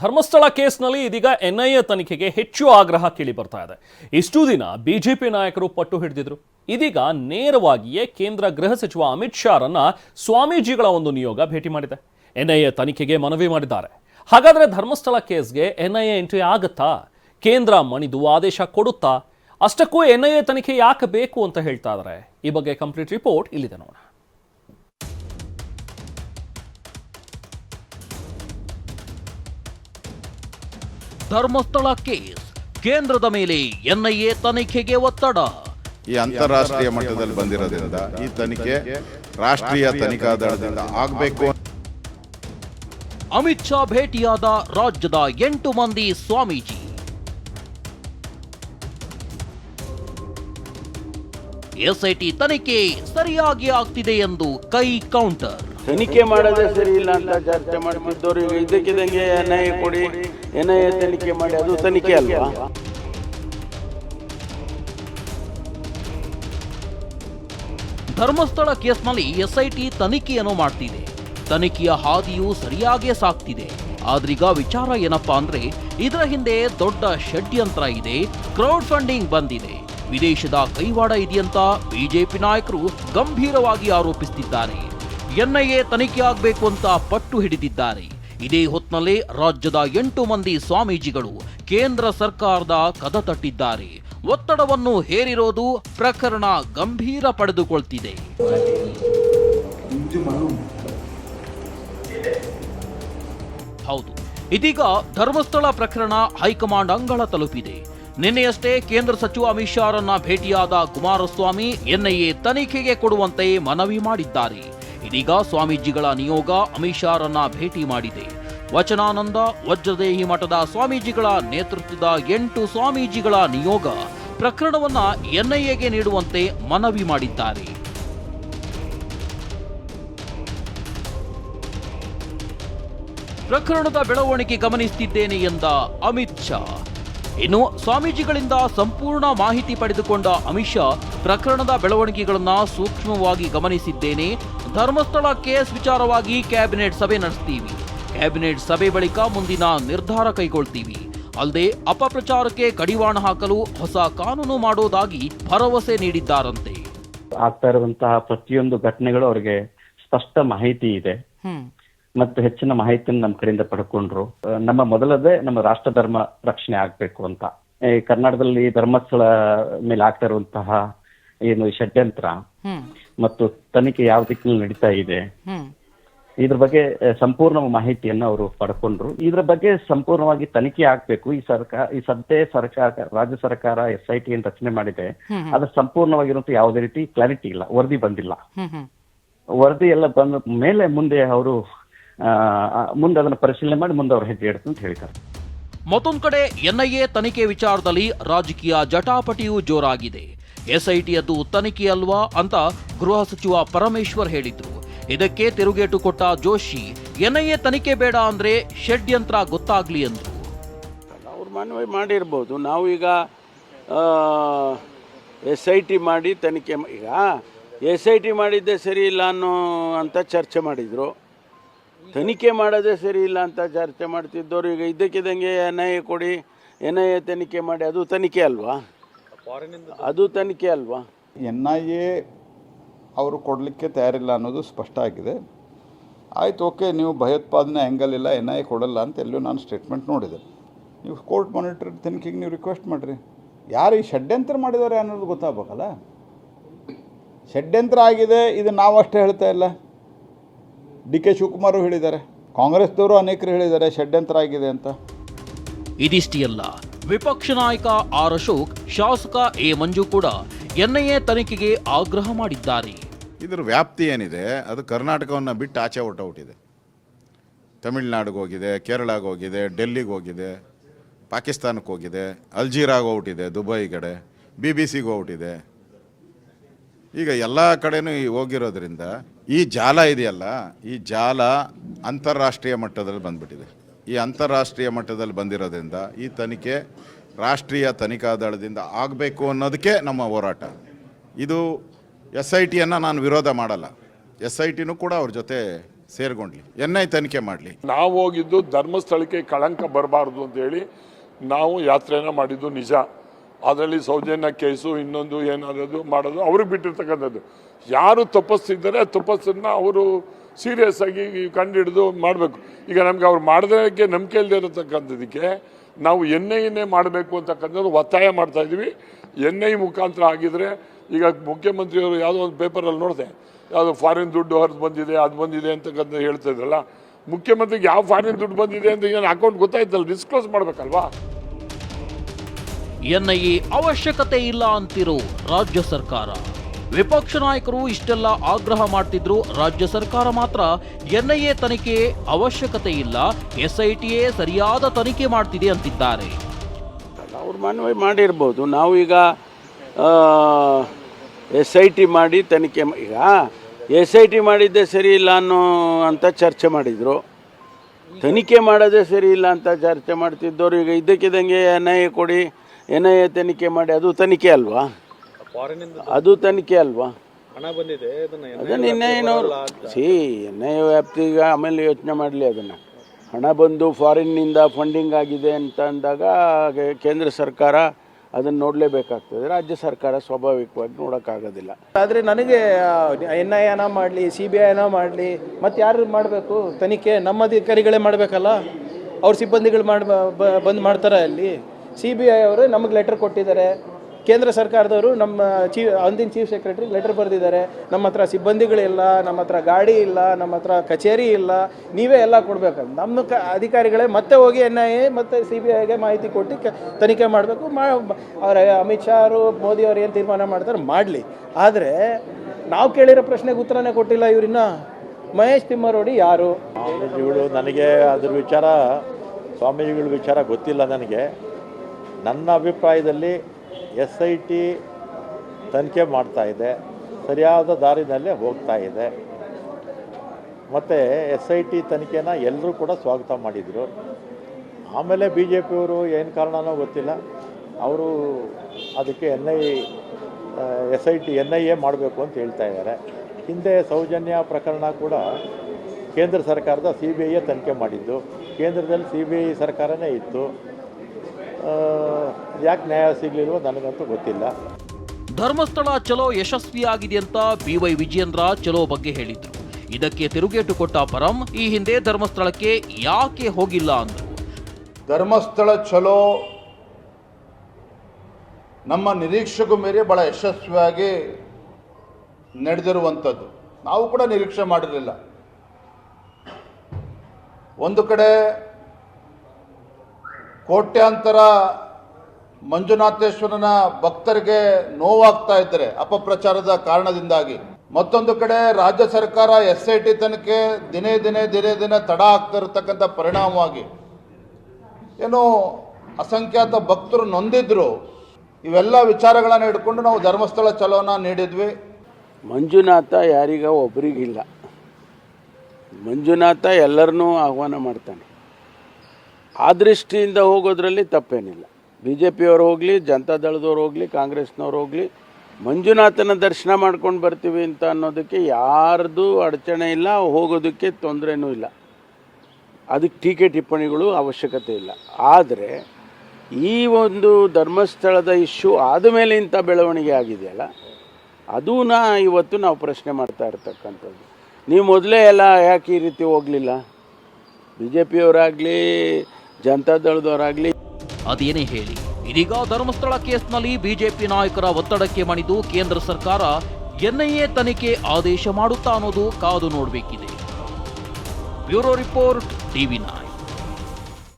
ಧರ್ಮಸ್ಥಳ ಕೇಸ್ನಲ್ಲಿ ಇದೀಗ ಎನ್ಐಎ ತನಿಖೆಗೆ ಹೆಚ್ಚು ಆಗ್ರಹ ಕೇಳಿ ಬರ್ತಾ ಇದೆ. ಇಷ್ಟು ದಿನ ಬಿಜೆಪಿ ನಾಯಕರು ಪಟ್ಟು ಹಿಡಿದಿದ್ರು. ಇದೀಗ ನೇರವಾಗಿಯೇ ಕೇಂದ್ರ ಗೃಹ ಸಚಿವ ಅಮಿತ್ ಶಾರನ್ನ ಸ್ವಾಮೀಜಿಗಳ ಒಂದು ನಿಯೋಗ ಭೇಟಿ ಮಾಡಿದೆ. ಎನ್ಐಎ ತನಿಖೆಗೆ ಮನವಿ ಮಾಡಿದ್ದಾರೆ. ಹಾಗಾದ್ರೆ ಧರ್ಮಸ್ಥಳ ಕೇಸ್ಗೆ ಎನ್ಐಎ ಎಂಟ್ರಿ ಆಗುತ್ತಾ? ಕೇಂದ್ರ ಮಣಿದು ಆದೇಶ ಕೊಡುತ್ತಾ? ಅಷ್ಟಕ್ಕೂ ಎನ್ಐಎ ತನಿಖೆ ಯಾಕೆ ಬೇಕು ಅಂತ ಹೇಳ್ತಾ ಇದ್ದಾರೆ ಈ ಬಗ್ಗೆ ಕಂಪ್ಲೀಟ್ ರಿಪೋರ್ಟ್ ಇಲ್ಲಿದೆ ನೋಡೋಣ. ಧರ್ಮಸ್ಥಳ ಕೇಸ್. ಕೇಂದ್ರದ ಮೇಲೆ ಎನ್ಐಎ ತನಿಖೆಗೆ ಒತ್ತಡ. ಈ ಅಂತಾರಾಷ್ಟ್ರೀಯ ಮಟ್ಟದಲ್ಲಿ ಬಂದಿರೋದ್ರಿಂದ ಈ ತನಿಖೆ ರಾಷ್ಟ್ರೀಯ ತನಿಖಾ ದಳದಿಂದ ಆಗಬೇಕು ಅಮಿತ್ ಶಾ ಭೇಟಿಯಾದ ರಾಜ್ಯದ ಎಂಟು ಮಂದಿ ಸ್ವಾಮೀಜಿ. ಎಸ್ಐಟಿ ತನಿಖೆ ಸರಿಯಾಗಿ ಆಗ್ತಿದೆ ಎಂದು ಕೈ ಕೌಂಟರ್. ತನಿಖೆ ಮಾಡೋದೇ ಸರಿ ಇಲ್ಲ ಅಂತ ಚರ್ಚೆ ಮಾಡಿ ಈಗ ಇದಕ್ಕಿದಂಗೆ ಎನ್ ಕೊಡಿ. ಎನ್ ಐ ತನಿಖೆ ಮಾಡಿ ಅದು ತನಿಖೆ ಅಲ್ವಾ? ಧರ್ಮಸ್ಥಳ ಕೇಸ್ನಲ್ಲಿ ಎಸ್ಐಟಿ ತನಿಖೆಯನ್ನು ಮಾಡ್ತಿದೆ. ತನಿಖೆಯ ಹಾದಿಯು ಸರಿಯಾಗೇ ಸಾಕ್ತಿದೆ. ಆದ್ರೀಗ ವಿಚಾರ ಏನಪ್ಪಾ ಅಂದ್ರೆ, ಇದರ ಹಿಂದೆ ದೊಡ್ಡ ಷಡ್ಯಂತ್ರ ಇದೆ ಕ್ರೌಡ್ ಫಂಡಿಂಗ್ ಬಂದಿದೆ. ವಿದೇಶದ ಕೈವಾಡ ಇದೆಯಂತ ಬಿಜೆಪಿ ನಾಯಕರು ಗಂಭೀರವಾಗಿ ಆರೋಪಿಸುತ್ತಿದ್ದಾರೆ ಎನ್ಐಎ ತನಿಖೆ ಆಗಬೇಕು ಅಂತ ಪಟ್ಟು ಹಿಡಿದಿದ್ದಾರೆ. ಇದೇ ಹೊತ್ನಲ್ಲೇ ರಾಜ್ಯದ ಎಂಟು ಮಂದಿ ಸ್ವಾಮೀಜಿಗಳು ಕೇಂದ್ರ ಸರ್ಕಾರದ ಕದ ತಟ್ಟಿದ್ದಾರೆ. ಒತ್ತಡವನ್ನು ಹೇರಿರೋದು ಪ್ರಕರಣ ಗಂಭೀರ ಪಡೆದುಕೊಳ್ತಿದೆ. ಹೌದು. ಇದೀಗ ಧರ್ಮಸ್ಥಳ ಪ್ರಕರಣ ಹೈಕಮಾಂಡ್ ಅಂಗಳ ತಲುಪಿದೆ. ನಿನ್ನೆಯಷ್ಟೇ ಕೇಂದ್ರ ಸಚಿವ ಅಮಿತ್ ಶಾರನ್ನ ಭೇಟಿಯಾದ ಕುಮಾರಸ್ವಾಮಿ ಎನ್ಐಎ ತನಿಖೆಗೆ ಕೊಡುವಂತೆ ಮನವಿ ಮಾಡಿದ್ದಾರೆ. ಇದೀಗ ಸ್ವಾಮೀಜಿಗಳ ನಿಯೋಗ ಅಮಿತ್ ಶಾರನ್ನ ಭೇಟಿ ಮಾಡಿದೆ. ವಚನಾನಂದ, ವಜ್ರದೇಹಿ ಮಠದ ಸ್ವಾಮೀಜಿಗಳ ನೇತೃತ್ವದ ಎಂಟು ಸ್ವಾಮೀಜಿಗಳ ನಿಯೋಗ ಪ್ರಕರಣವನ್ನ ಎನ್ಐಎಗೆ ನೀಡುವಂತೆ ಮನವಿ ಮಾಡಿದ್ದಾರೆ. ಪ್ರಕರಣದ ಬೆಳವಣಿಗೆ ಗಮನಿಸುತ್ತಿದ್ದೇನೆ ಎಂದ ಅಮಿತ್ ಶಾ. ಇನ್ನು ಸ್ವಾಮೀಜಿಗಳಿಂದ ಸಂಪೂರ್ಣ ಮಾಹಿತಿ ಪಡೆದುಕೊಂಡ ಅಮಿತ್ ಶಾ ಪ್ರಕರಣದ ಬೆಳವಣಿಗೆಗಳನ್ನು ಸೂಕ್ಷ್ಮವಾಗಿ ಗಮನಿಸಿದ್ದೇನೆ. ಧರ್ಮಸ್ಥಳ ಕೇಸ್ ವಿಚಾರವಾಗಿ ಕ್ಯಾಬಿನೆಟ್ ಸಭೆ ನಡೆಸ್ತೀವಿ. ಕ್ಯಾಬಿನೆಟ್ ಸಭೆ ಬಳಿಕ ಮುಂದಿನ ನಿರ್ಧಾರ ಕೈಗೊಳ್ತೀವಿ. ಅಲ್ಲದೆ ಅಪಪ್ರಚಾರಕ್ಕೆ ಕಡಿವಾಣ ಹಾಕಲು ಹೊಸ ಕಾನೂನು ಮಾಡೋದಾಗಿ ಭರವಸೆ ನೀಡಿದ್ದಾರಂತೆ. ಆಗ್ತಾ ಇರುವಂತಹ ಪ್ರತಿಯೊಂದು ಘಟನೆಗಳು ಅವರಿಗೆ ಸ್ಪಷ್ಟ ಮಾಹಿತಿ ಇದೆ. ಮತ್ತು ಹೆಚ್ಚಿನ ಮಾಹಿತಿಯನ್ನು ನಮ್ಮ ಕಡೆಯಿಂದ ಪಡ್ಕೊಂಡ್ರು. ನಮ್ಮ ಮೊದಲದೇ ನಮ್ಮ ರಾಷ್ಟ್ರ ಧರ್ಮ ರಕ್ಷಣೆ ಆಗ್ಬೇಕು ಅಂತ. ಈ ಕರ್ನಾಟಕದಲ್ಲಿ ಧರ್ಮಸ್ಥಳ ಮೇಲೆ ಆಗ್ತಾ ಇರುವಂತಹ ಏನು ಷಡ್ಯಂತ್ರ ಮತ್ತು ತನಿಖೆ ಯಾವ ದಿಕ್ಕಿನಲ್ಲಿ ನಡೀತಾ ಇದೆ ಇದ್ರ ಬಗ್ಗೆ ಸಂಪೂರ್ಣ ಮಾಹಿತಿಯನ್ನು ಅವರು ಪಡ್ಕೊಂಡ್ರು. ಇದ್ರ ಬಗ್ಗೆ ಸಂಪೂರ್ಣವಾಗಿ ತನಿಖೆ ಆಗ್ಬೇಕು. ಈ ಸರ್ಕಾರ ಈ ಸದ್ಯ ಸರ್ಕಾರ ರಾಜ್ಯ ಸರ್ಕಾರ ಎಸ್ ಐ ಟಿ ರಚನೆ ಮಾಡಿದೆ. ಅದ್ರ ಸಂಪೂರ್ಣವಾಗಿರುವಂತ ಯಾವುದೇ ರೀತಿ ಕ್ಲಾರಿಟಿ ಇಲ್ಲ ವರದಿ ಬಂದಿಲ್ಲ. ವರದಿ ಎಲ್ಲ ಬಂದ ಮೇಲೆ ಮುಂದೆ ಅವರು ಮುಂದೆ ಅದನ್ನು ಪರಿಶೀಲನೆ ಮಾಡಿ ಮುಂದೆ ಅವರು ಹೆಜ್ಜೆ ಅಂತ ಹೇಳ್ತಾರೆ ಮತ್ತೊಂದು ಕಡೆ ಎನ್ಐಎ ತನಿಖೆ ವಿಚಾರದಲ್ಲಿ ರಾಜಕೀಯ ಜಟಾಪಟಿಯೂ ಜೋರಾಗಿದೆ. ಎಸ್ಐಟಿಯದ್ದು ತನಿಖೆ ಅಲ್ವಾ ಅಂತ ಗೃಹ ಸಚಿವ ಪರಮೇಶ್ವರ್ ಹೇಳಿದ್ರು. ಇದಕ್ಕೆ ತಿರುಗೇಟು ಕೊಟ್ಟ ಜೋಶಿ ಎನ್ಐಎ ತನಿಖೆ ಬೇಡ ಅಂದ್ರೆ ಷಡ್ಯಂತ್ರ ಗೊತ್ತಾಗ್ಲಿ ಅಂದ್ರು. ಅವ್ರು ಮನವಿ ಮಾಡಿರ್ಬೋದು. ನಾವು ಈಗ ಎಸ್ ಐ ಟಿ ಮಾಡಿ ತನಿಖೆ ಈಗ ಎಸ್ ಐ ಟಿ ಮಾಡಿದ್ದೆ ಸರಿ ಇಲ್ಲ ಅನ್ನೋ ಅಂತ ಚರ್ಚೆ ಮಾಡಿದರು. ತನಿಖೆ ಮಾಡೋದೇ ಸರಿ ಇಲ್ಲ ಅಂತ ಚರ್ಚೆ ಮಾಡ್ತಿದ್ದವ್ರು, ಈಗ ಇದ್ದಕ್ಕಿದ್ದಂಗೆ ಎನ್ ಐ ಎ ಕೊಡಿ ಎನ್ ಐ ಎ ತನಿಖೆ ಮಾಡಿ, ಅದು ತನಿಖೆ ಅಲ್ವಾ? ಅದು ತನಿಖೆ ಅಲ್ವಾ? ಎನ್ ಐ ಎ ಅವರು ಕೊಡಲಿಕ್ಕೆ ತಯಾರಿಲ್ಲ ಅನ್ನೋದು ಸ್ಪಷ್ಟ ಆಗಿದೆ. ಆಯ್ತು, ಓಕೆ, ನೀವು ಭಯೋತ್ಪಾದನೆ ಆ್ಯಂಗಲ್ ಇಲ್ಲ ಎನ್ ಐ ಎ ಕೊಡಲ್ಲ ಅಂತ ಎಲ್ಲೂ ನಾನು ಸ್ಟೇಟ್ಮೆಂಟ್ ನೋಡಿದೆ. ನೀವು ಕೋರ್ಟ್ ಮಾನಿಟರ್ ತನಿಖೆಗೆ ನೀವು ರಿಕ್ವೆಸ್ಟ್ ಮಾಡಿರಿ. ಯಾರು ಈ ಷಡ್ಯಂತ್ರ ಮಾಡಿದ್ದಾರೆ ಅನ್ನೋದು ಗೊತ್ತಾಗಬೇಕಲ್ಲ? ಷಡ್ಯಂತ್ರ ಆಗಿದೆ, ಇದು ನಾವು ಅಷ್ಟೇ ಹೇಳ್ತಾ ಇಲ್ಲ. ಡಿ ಕೆ ಶಿವಕುಮಾರು ಹೇಳಿದ್ದಾರೆ. ಕಾಂಗ್ರೆಸ್ದವರು ಅನೇಕರು ಹೇಳಿದ್ದಾರೆ ಷಡ್ಯಂತ್ರ ಆಗಿದೆ ಅಂತ. ಇದಿಷ್ಟೇ ಅಲ್ಲ ವಿಪಕ್ಷ ನಾಯಕ ಆರ್ ಅಶೋಕ್ ಶಾಸಕ ಎ ಮಂಜು ಕೂಡ ಎನ್ಐಎ ತನಿಖೆಗೆ ಆಗ್ರಹ ಮಾಡಿದ್ದಾರೆ. ಇದರ ವ್ಯಾಪ್ತಿ ಏನಿದೆ ಅದು ಕರ್ನಾಟಕವನ್ನು ಬಿಟ್ಟು ಆಚೆ ಹೊಟ್ಟೌಟಿದೆ ತಮಿಳ್ನಾಡಿಗೆ ಹೋಗಿದೆ ಕೇರಳಗೆ ಹೋಗಿದೆ ಡೆಲ್ಲಿಗೆ ಹೋಗಿದೆ ಪಾಕಿಸ್ತಾನಕ್ಕೆ ಹೋಗಿದೆ ಅಲ್ಜೀರಾಗೆ ಹೋಗ್ಬಿಟ್ಟಿದೆ ದುಬೈ ಕಡೆ ಬಿ ಬಿ ಸಿಗೆ ಹೋಗ್ಬಿಟ್ಟಿದೆ. ಈಗ ಎಲ್ಲ ಕಡೆನೂ ಈ ಹೋಗಿರೋದ್ರಿಂದ ಈ ಜಾಲ ಇದೆಯಲ್ಲ, ಈ ಜಾಲ ಅಂತಾರಾಷ್ಟ್ರೀಯ ಮಟ್ಟದಲ್ಲಿ ಬಂದ್ಬಿಟ್ಟಿದೆ. ಈ ಅಂತಾರಾಷ್ಟ್ರೀಯ ಮಟ್ಟದಲ್ಲಿ ಬಂದಿರೋದ್ರಿಂದ ಈ ತನಿಖೆ ರಾಷ್ಟ್ರೀಯ ತನಿಖಾ ದಳದಿಂದ ಆಗಬೇಕು ಅನ್ನೋದಕ್ಕೆ ನಮ್ಮ ಹೋರಾಟ. ಇದು ಎಸ್ ಐ ಟಿಯನ್ನು ನಾನು ವಿರೋಧ ಮಾಡಲ್ಲ. ಎಸ್ ಐ ಟಿನೂ ಕೂಡ ಅವ್ರ ಜೊತೆ ಸೇರ್ಕೊಂಡ್ಲಿ ಎನ್ ಐ ತನಿಖೆ ಮಾಡಲಿ. ನಾವು ಹೋಗಿದ್ದು ಧರ್ಮಸ್ಥಳಕ್ಕೆ ಕಳಂಕ ಬರಬಾರ್ದು ಅಂತ ಹೇಳಿ ನಾವು ಯಾತ್ರೆಯನ್ನು ಮಾಡಿದ್ದು ನಿಜ. ಅದರಲ್ಲಿ ಸೌಜನ್ಯ ಕೇಸು ಇನ್ನೊಂದು ಏನಾದದು ಮಾಡೋದು, ಅವ್ರಿಗೆ ಬಿಟ್ಟಿರ್ತಕ್ಕಂಥದ್ದು. ಯಾರು ತಪಸ್ಸಿದ್ದಾರೆ, ತಪಸ್ಸನ್ನ ಅವರು ಸೀರಿಯಸ್ ಆಗಿ ಕಂಡುಹಿಡಿದು ಮಾಡಬೇಕು. ಈಗ ನಮ್ಗೆ ಅವ್ರು ಮಾಡೋದಕ್ಕೆ ನಂಬಿಕೆ ಇಲ್ಲದೆ ಇರತಕ್ಕಂಥದ್ದಕ್ಕೆ ನಾವು ಎನ್ ಐನೇ ಮಾಡಬೇಕು ಅಂತಕ್ಕಂಥದ್ದು ಒತ್ತಾಯ ಮಾಡ್ತಾ ಇದ್ದೀವಿ. ಎನ್ ಐ ಮುಖಾಂತರ ಆಗಿದ್ರೆ ಈಗ ಮುಖ್ಯಮಂತ್ರಿಯವರು ಯಾವುದೋ ಒಂದು ಪೇಪರಲ್ಲಿ ನೋಡಿದೆ, ಯಾವುದೋ ಫಾರಿನ್ ದುಡ್ಡು ಹರಿದು ಬಂದಿದೆ, ಅದು ಬಂದಿದೆ ಅಂತಕ್ಕಂಥ ಹೇಳ್ತಾ ಇದ್ರಲ್ಲ, ಮುಖ್ಯಮಂತ್ರಿಗೆ ಯಾವ ಫಾರಿನ್ ದುಡ್ಡು ಬಂದಿದೆ ಅಂತ ಏನು ಅಕೌಂಟ್ ಗೊತ್ತಾಯ್ತಲ್ಲ ಡಿಸ್ಕ್ಲೋಸ್ ಮಾಡಬೇಕಲ್ವಾ? ಎನ್ಐಎ ಅವಶ್ಯಕತೆ ಇಲ್ಲ ಅಂತಿರೋ ರಾಜ್ಯ ಸರ್ಕಾರ. ವಿಪಕ್ಷ ನಾಯಕರು ಇಷ್ಟೆಲ್ಲ ಆಗ್ರಹ ಮಾಡ್ತಿದ್ರು ರಾಜ್ಯ ಸರ್ಕಾರ ಮಾತ್ರ. ಎನ್ಐಎ ತನಿಖೆ ಅವಶ್ಯಕತೆ ಇಲ್ಲ, ಎಸ್ಐಟಿಯೇ ಸರಿಯಾದ ತನಿಖೆ ಮಾಡ್ತಿದೆ ಅಂತಿದ್ದಾರೆ. ಅವ್ರು ಮನವಿ ಮಾಡಿರ್ಬೋದು, ನಾವು ಈಗ ಎಸ್ ಐ ಟಿ ಮಾಡಿ ತನಿಖೆ ಈಗ ಎಸ್ ಐ ಟಿ ಮಾಡಿದ್ದೇ ಸರಿ ಇಲ್ಲ ಅನ್ನೋ ಅಂತ ಚರ್ಚೆ ಮಾಡಿದರು. ತನಿಖೆ ಮಾಡೋದೇ ಸರಿ ಇಲ್ಲ ಅಂತ ಚರ್ಚೆ ಮಾಡ್ತಿದ್ದವ್ರು ಈಗ ಇದ್ದಕ್ಕಿದ್ದಂಗೆ ಎನ್ ಐ ಎ ಕೊಡಿ ಎನ್ ಐ ಎ ತನಿಖೆ ಮಾಡಿ ಅದು ತನಿಖೆ ಅಲ್ವಾ? ಅದು ತನಿಖೆ ಅಲ್ವಾ? ಅದನ್ನ ಇನ್ನೇನವ್ರು ಸಿ ಎನ್ ಐ ಎ ವ್ಯಾಪ್ತಿಗೆ ಆಮೇಲೆ ಯೋಚನೆ ಮಾಡಲಿ ಅದನ್ನು. ಹಣ ಬಂದು ಫಾರಿನ್ನಿಂದ ಫಂಡಿಂಗ್ ಆಗಿದೆ ಅಂತ ಅಂದಾಗ ಕೇಂದ್ರ ಸರ್ಕಾರ ಅದನ್ನು ನೋಡಲೇಬೇಕಾಗ್ತದೆ. ರಾಜ್ಯ ಸರ್ಕಾರ ಸ್ವಾಭಾವಿಕವಾಗಿ ನೋಡೋಕ್ಕಾಗೋದಿಲ್ಲ. ಆದರೆ ನನಗೆ ಎನ್ ಐ ಎನ ಮಾಡಲಿ ಸಿ ಬಿ ಐನ ಮಾಡಲಿ ಮತ್ತು ಯಾರು ಮಾಡಬೇಕು? ತನಿಖೆ ನಮ್ಮ ಅಧಿಕಾರಿಗಳೇ ಮಾಡಬೇಕಲ್ಲ? ಅವ್ರ ಸಿಬ್ಬಂದಿಗಳು ಮಾಡಿ ಬಂದ್ ಮಾಡ್ತಾರೆ ಅಲ್ಲಿ? ಸಿ ಬಿ ಐ ಅವರು ನಮಗೆ ಲೆಟರ್ ಕೊಟ್ಟಿದ್ದಾರೆ. ಕೇಂದ್ರ ಸರ್ಕಾರದವರು ನಮ್ಮ ಚೀಫ್ ಅಂದಿನ ಚೀಫ್ ಸೆಕ್ರೆಟರಿ ಲೆಟರ್ ಬರೆದಿದ್ದಾರೆ. ನಮ್ಮ ಹತ್ರ ಸಿಬ್ಬಂದಿಗಳಿಲ್ಲ, ನಮ್ಮ ಹತ್ರ ಗಾಡಿ ಇಲ್ಲ, ನಮ್ಮ ಹತ್ರ ಕಚೇರಿ ಇಲ್ಲ. ನೀವೇ ಎಲ್ಲ ಕೊಡಬೇಕಂತ ನಮ್ಮ ಕ, ಅಧಿಕಾರಿಗಳೇ ಮತ್ತೆ ಹೋಗಿ ಎನ್ ಐ ಎ ಮತ್ತು ಸಿ ಬಿ ಐಗೆ ಮಾಹಿತಿ ಕೊಟ್ಟು ಕ, ತನಿಖೆ ಮಾಡಬೇಕು. ಮಾ, ಅವರ ಅಮಿತ್ ಶಾ ಅವರು ಮೋದಿ ಅವರು ಏನು ತೀರ್ಮಾನ ಮಾಡ್ತಾರೆ ಮಾಡಲಿ. ಆದರೆ ನಾವು ಕೇಳಿರೋ ಪ್ರಶ್ನೆಗೆ ಉತ್ತರನೇ ಕೊಟ್ಟಿಲ್ಲ ಇವರಿನ್ನ ಮಹೇಶ್ ತಿಮ್ಮರೋಡಿ ಯಾರು? ಸ್ವಾಮೀಜಿಗಳು, ನನಗೆ ಅದ್ರ ವಿಚಾರ, ಸ್ವಾಮೀಜಿಗಳ ವಿಚಾರ ಗೊತ್ತಿಲ್ಲ ನನಗೆ. ನನ್ನ ಅಭಿಪ್ರಾಯದಲ್ಲಿ ಎಸ್ ಐ ಟಿ ತನಿಖೆ ಮಾಡ್ತಾ ಇದೆ, ಸರಿಯಾದ ದಾರಿನಲ್ಲೇ ಹೋಗ್ತಾ ಇದೆ. ಮತ್ತು ಎಸ್ ಐ ಟಿ ತನಿಖೆನ ಎಲ್ಲರೂ ಕೂಡ ಸ್ವಾಗತ ಮಾಡಿದರು. ಆಮೇಲೆ ಬಿ ಜೆ ಪಿಯವರು ಏನು ಕಾರಣನೋ ಗೊತ್ತಿಲ್ಲ. ಅವರು ಅದಕ್ಕೆ N I S I T N I A ಮಾಡಬೇಕು ಅಂತ ಹೇಳ್ತಾ ಇದ್ದಾರೆ. ಹಿಂದೆ ಸೌಜನ್ಯ ಪ್ರಕರಣ ಕೂಡ ಕೇಂದ್ರ ಸರ್ಕಾರದ ಸಿ ಬಿ ಐಯೇ ತನಿಖೆ ಮಾಡಿದ್ದು. ಕೇಂದ್ರದಲ್ಲಿ ಸಿ ಬಿ ಐ ಸರ್ಕಾರನೇ ಇತ್ತು. ಯಾಕೆ ನ್ಯಾಯ ಸಿಗಲಿಲ್ವೋ ನನಗಂತೂ ಗೊತ್ತಿಲ್ಲ. ಧರ್ಮಸ್ಥಳ ಚಲೋ ಯಶಸ್ವಿಯಾಗಿದೆ ಅಂತ ಬಿ ವೈ ವಿಜಯೇಂದ್ರ ಚಲೋ ಬಗ್ಗೆ ಹೇಳಿದ್ರು. ಇದಕ್ಕೆ ತಿರುಗೇಟು ಕೊಟ್ಟ ಪರಂ ಈ ಹಿಂದೆ ಧರ್ಮಸ್ಥಳಕ್ಕೆ ಯಾಕೆ ಹೋಗಿಲ್ಲ ಅಂದರು. ಧರ್ಮಸ್ಥಳ ಚಲೋ ನಮ್ಮ ನಿರೀಕ್ಷೆಗೂ ಮೇರೆ ಭಾಳ ಯಶಸ್ವಿಯಾಗಿ ನಡೆದಿರುವಂಥದ್ದು. ನಾವು ಕೂಡ ನಿರೀಕ್ಷೆ ಮಾಡಿರಲಿಲ್ಲ. ಒಂದು ಕಡೆ ಕೋಟ್ಯಾಂತರ ಮಂಜುನಾಥೇಶ್ವರನ ಭಕ್ತರಿಗೆ ನೋವಾಗ್ತಾ ಇದ್ದರೆ ಅಪಪ್ರಚಾರದ ಕಾರಣದಿಂದಾಗಿ. ಮತ್ತೊಂದು ಕಡೆ ರಾಜ್ಯ ಸರ್ಕಾರ ಎಸ್ ಐ ಟಿ ತನಿಖೆ ದಿನೇ ದಿನೇ ದಿನೇ ದಿನೇ ತಡ ಆಗ್ತಾ ಇರತಕ್ಕಂಥ ಪರಿಣಾಮವಾಗಿ. ಏನು ಅಸಂಖ್ಯಾತ ಭಕ್ತರು ನೊಂದಿದ್ರು. ಇವೆಲ್ಲ ವಿಚಾರಗಳನ್ನು ಇಟ್ಕೊಂಡು ನಾವು ಧರ್ಮಸ್ಥಳ ಚಲೋನ ನೀಡಿದ್ವಿ. ಮಂಜುನಾಥ ಯಾರಿಗ ಒಬ್ಬರಿಗಿಲ್ಲ ಮಂಜುನಾಥ ಎಲ್ಲರನ್ನೂ ಆಹ್ವಾನ ಮಾಡ್ತಾನೆ. ಆ ದೃಷ್ಟಿಯಿಂದ ಹೋಗೋದ್ರಲ್ಲಿ ತಪ್ಪೇನಿಲ್ಲ. ಬಿ ಜೆ ಪಿಯವ್ರು ಹೋಗಲಿ ಜನತಾದಳದವ್ರು ಹೋಗಲಿ, ಕಾಂಗ್ರೆಸ್ನವ್ರು ಹೋಗಲಿ, ಮಂಜುನಾಥನ ದರ್ಶನ ಮಾಡ್ಕೊಂಡು ಬರ್ತೀವಿ ಅಂತ ಅನ್ನೋದಕ್ಕೆ ಯಾರ್ದು ಅಡಚಣೆ ಇಲ್ಲ, ಹೋಗೋದಕ್ಕೆ ತೊಂದರೆನೂ ಇಲ್ಲ. ಅದಕ್ಕೆ ಟೀಕೆ ಟಿಪ್ಪಣಿಗಳು ಅವಶ್ಯಕತೆ ಇಲ್ಲ. ಆದರೆ ಈ ಒಂದು ಧರ್ಮಸ್ಥಳದ ಇಶ್ಯೂ ಆದಮೇಲೆ ಇಂಥ ಬೆಳವಣಿಗೆ ಆಗಿದೆಯಲ್ಲ ನಾ ಇವತ್ತು ನಾವು ಪ್ರಶ್ನೆ ಮಾಡ್ತಾ ಇರ್ತಕ್ಕಂಥದ್ದು. ನೀವು ಮೊದಲೇ ಎಲ್ಲ ಯಾಕೆ ಈ ರೀತಿ ಹೋಗಲಿಲ್ಲ? ಬಿ ಜೆ ಪಿಯವರಾಗಲಿ ಜನತಾದಳದವರಾಗಲಿ ಅದೇನೇ ಹೇಳಿ, ಇದೀಗ ಧರ್ಮಸ್ಥಳ ಕೇಸ್ನಲ್ಲಿ ಬಿಜೆಪಿ ನಾಯಕರ ಒತ್ತಡಕ್ಕೆ ಮಣಿದು ಕೇಂದ್ರ ಸರ್ಕಾರ ಎನ್ಐಎ ತನಿಖೆ ಆದೇಶ ಮಾಡುತ್ತಾ ಅನ್ನೋದು ಕಾದು ನೋಡಬೇಕಿದೆ. Bureau report TV